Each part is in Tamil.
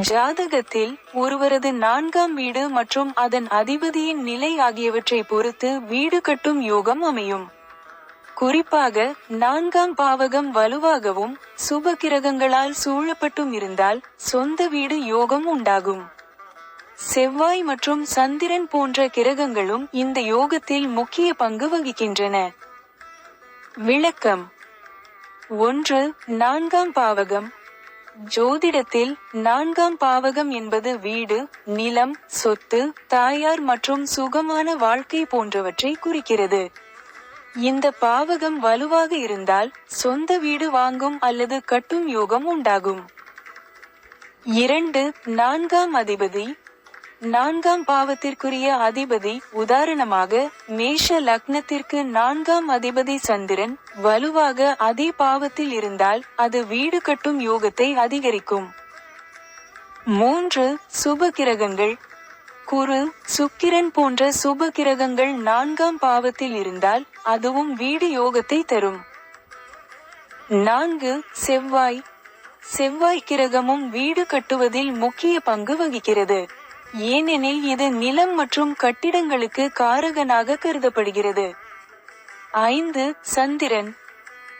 ஜாதகத்தில் ஒருவரது நான்காம் வீடு மற்றும் அதன் அதிபதியின் நிலை ஆகியவற்றை பொறுத்து வீடு கட்டும் யோகம் அமையும். குறிப்பாக நான்காம் பாவகம் வலுவாகவும் சுப கிரகங்களால் சூழப்பட்டும் இருந்தால் சொந்த வீடு யோகம் உண்டாகும். செவ்வாய் மற்றும் சந்திரன் போன்ற கிரகங்களும் இந்த யோகத்தில் முக்கிய பங்கு வகிக்கின்றன. விளக்கம். ஒன்று நான்காம் பாவகம் ஜோதிடத்தில் நான்காம் பாவகம் என்பது வீடு நிலம் சொத்து தாயார் மற்றும் சுகமான வாழ்க்கை போன்றவற்றை குறிக்கிறது. இந்த பாவகம் வலுவாக இருந்தால் சொந்த வீடு வாங்கும் அல்லது கட்டும் யோகம் உண்டாகும். இரண்டு நான்காம் அதிபதி நான்காம் பாவத்திற்குரிய அதிபதி உதாரணமாக மேஷ லக்னத்திற்கு நான்காம் அதிபதி சந்திரன் வலுவாக அதே பாவத்தில் இருந்தால் அது வீடு கட்டும் யோகத்தை அதிகரிக்கும். மூன்று சுப கிரகங்கள். குரு சுக்கிரன் போன்ற சுப கிரகங்கள் நான்காம் பாவத்தில் இருந்தால் அதுவும் வீடு யோகத்தை தரும். நான்கு செவ்வாய். செவ்வாய் கிரகமும் வீடு கட்டுவதில் முக்கிய பங்கு வகிக்கிறது. ஏனெனில் இது நிலம் மற்றும் கட்டிடங்களுக்கு காரகனாக கருதப்படுகிறது. ஐந்து சந்திரன்.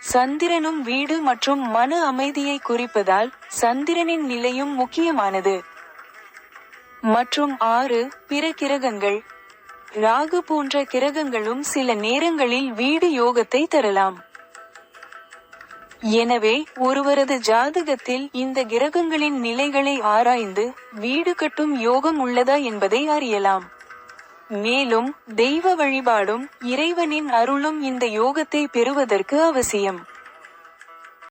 சந்திரனும் வீடு மற்றும் மன அமைதியை குறிப்பதால் சந்திரனின் நிலையும் முக்கியமானது. மற்றும் ஆறு பிற கிரகங்கள். ராகு போன்ற கிரகங்களும் சில நேரங்களில் வீடு யோகத்தை தரலாம். எனவே ஒருவரது ஜாதகத்தில் இந்த கிரகங்களின் நிலைகளை ஆராய்ந்து வீடு கட்டும் யோகம் உள்ளதா என்பதை அறியலாம். மேலும் தெய்வ வழிபாடும் இறைவனின் அருளும் இந்த யோகத்தை பெறுவதற்கு அவசியம்.